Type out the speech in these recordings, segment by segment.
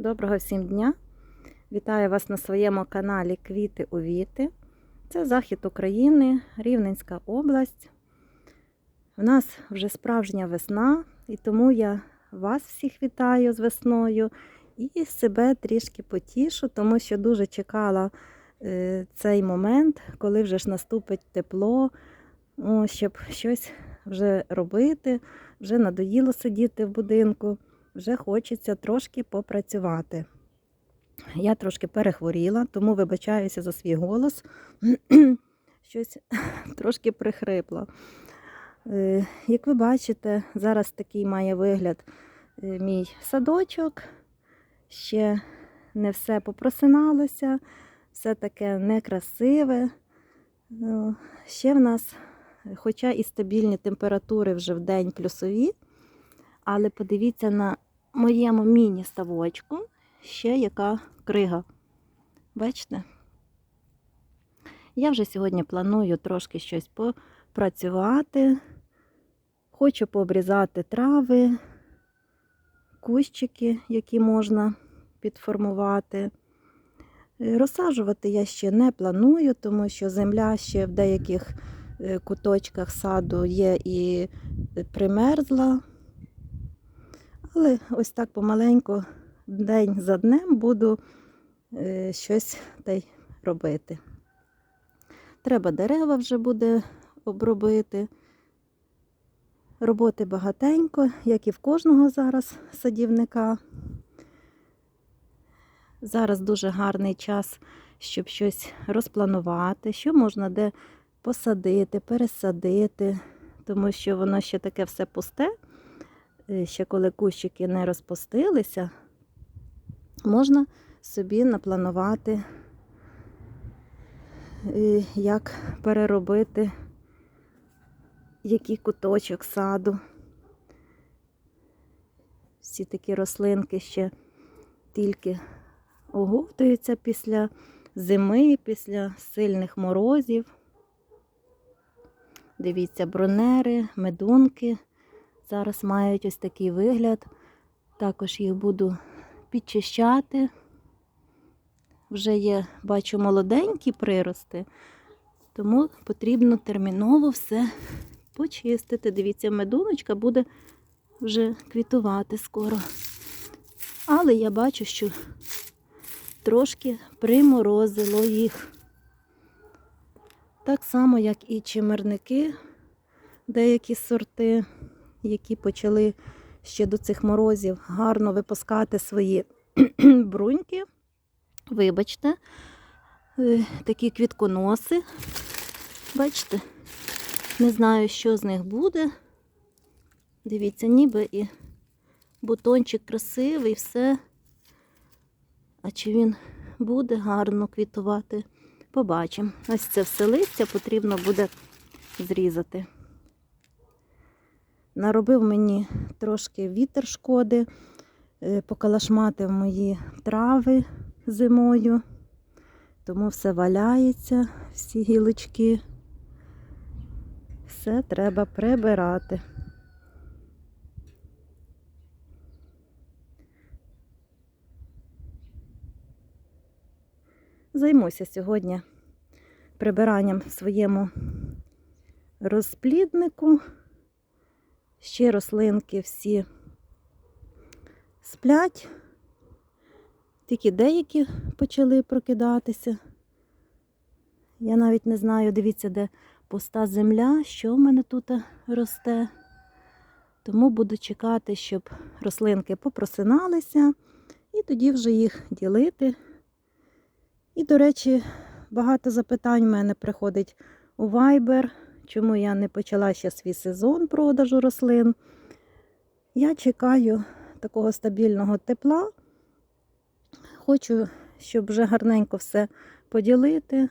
Доброго всім дня! Вітаю вас на своєму каналі Квіти у Віти. Це захід України, Рівненська область. У нас вже справжня весна, і тому я вас всіх вітаю з весною і себе трішки потішу, тому що дуже чекала е, цей момент, коли вже ж наступить тепло, щоб щось вже робити, вже надоїло сидіти в будинку вже хочеться трошки попрацювати. Я трошки перехворіла, тому вибачаюся за свій голос. Щось трошки прихрипло. Е, Як ви бачите, зараз такий має вигляд е, мій садочок. Ще не все попросиналося, все таке некрасиве. Ну, Ще в нас, хоча і стабільні температури вже в день плюсові, але подивіться на моєму міні-ставочку ще яка крига. Бачите? Я вже сьогодні планую трошки щось попрацювати. Хочу пообрізати трави, кущики, які можна підформувати. Е, Розсаджувати я ще не планую, тому що земля ще в деяких е, куточках саду є і примерзла. Але ось так помаленьку, день за днем буду е, щось та й робити. Треба дерева вже буде обробити. Роботи багатенько, як і в кожного зараз садівника. Зараз дуже гарний час, щоб щось розпланувати, що можна де посадити, пересадити, тому що воно ще таке все пусте. Е, ще коли кущики не розпустилися, можна собі напланувати, е, як переробити який куточок саду. Всі такі рослинки ще тільки оговтуються після зими, після сильних морозів. Дивіться, бронери, медунки. Зараз мають ось такий вигляд. Також їх буду підчищати. Вже є, бачу, молоденькі прирости, тому потрібно терміново все почистити. Дивіться, медуночка буде вже квітувати скоро. Але я бачу, що трошки приморозило їх. Так само, як і чимерники, деякі сорти які почали ще до цих морозів гарно випускати свої бруньки. Вибачте, е, такі квітконоси. Бачите, не знаю, що з них буде. Дивіться, ніби і бутончик красивий, все. А чи він буде гарно квітувати? Побачимо. Ось це все листя потрібно буде зрізати. Наробив мені трошки вітер шкоди, е, покалашматив мої трави зимою, тому все валяється, всі гілочки. Все треба прибирати. Займуся сьогодні прибиранням в своєму розпліднику. Ще рослинки всі сплять, тільки деякі почали прокидатися. Я навіть не знаю, дивіться, де пуста земля, що в мене тут росте. Тому буду чекати, щоб рослинки попросиналися, і тоді вже їх ділити. І, до речі, багато запитань в мене приходить у Viber чому я не почала ще свій сезон продажу рослин. Я чекаю такого стабільного тепла. Хочу, щоб вже гарненько все поділити,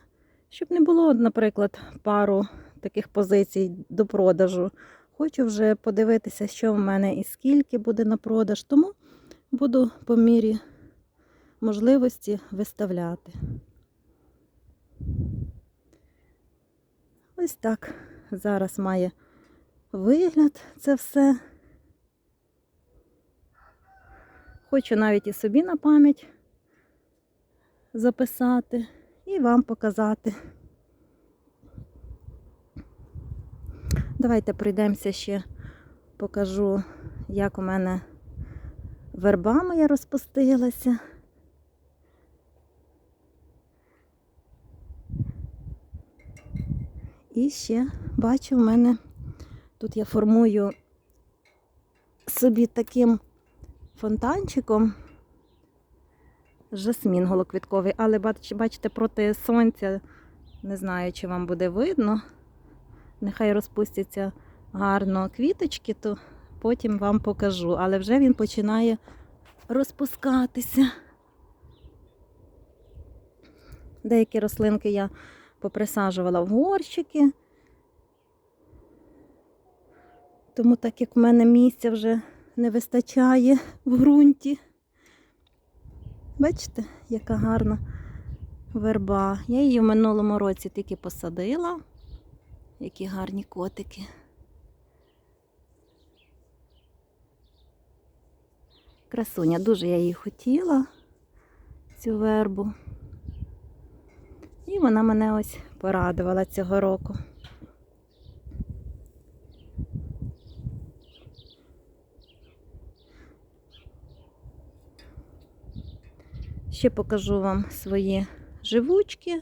щоб не було, наприклад, пару таких позицій до продажу. Хочу вже подивитися, що в мене і скільки буде на продаж, тому буду по мірі можливості виставляти. Ось так зараз має вигляд це все. Хочу навіть і собі на пам'ять записати і вам показати. Давайте пройдемося ще, покажу, як у мене верба моя розпустилася. І ще бачу, в мене тут я формую собі таким фонтанчиком жасмін голоквітковий, але бачите, проти сонця не знаю, чи вам буде видно. Нехай розпустяться гарно квіточки, то потім вам покажу. Але вже він починає розпускатися. Деякі рослинки я поприсаджувала в горщики. Тому так як в мене місця вже не вистачає в ґрунті. Бачите, яка гарна верба. Я її в минулому році тільки посадила. Які гарні котики. Красуня, дуже я її хотіла, цю вербу. Вона мене ось порадувала цього року. Ще покажу вам свої живучки.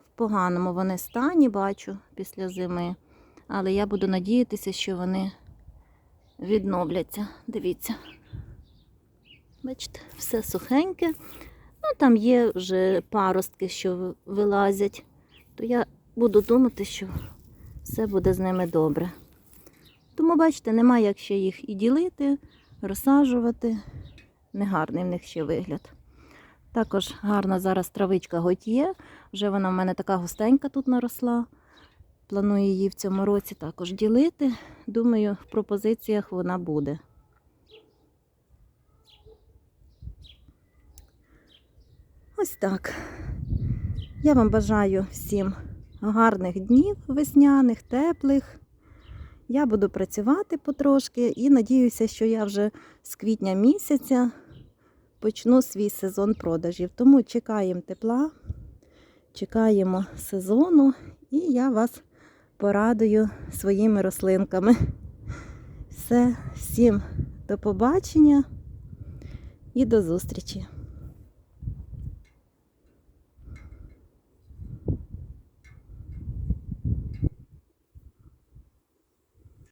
В поганому вони стані, бачу, після зими. Але я буду надіятися, що вони відновляться. Дивіться. Бачите, все сухеньке. Ну, там є вже паростки, що вилазять. То я буду думати, що все буде з ними добре. Тому, бачите, немає як ще їх і ділити, розсаджувати. Негарний в них ще вигляд. Також гарна зараз травичка готьє. Вже вона в мене така густенька тут наросла. Планую її в цьому році також ділити. Думаю, в пропозиціях вона буде. Ось так. Я вам бажаю всім гарних днів весняних, теплих. Я буду працювати потрошки і надіюся, що я вже з квітня місяця почну свій сезон продажів. Тому чекаємо тепла, чекаємо сезону, і я вас порадую своїми рослинками. Все, всім до побачення і до зустрічі!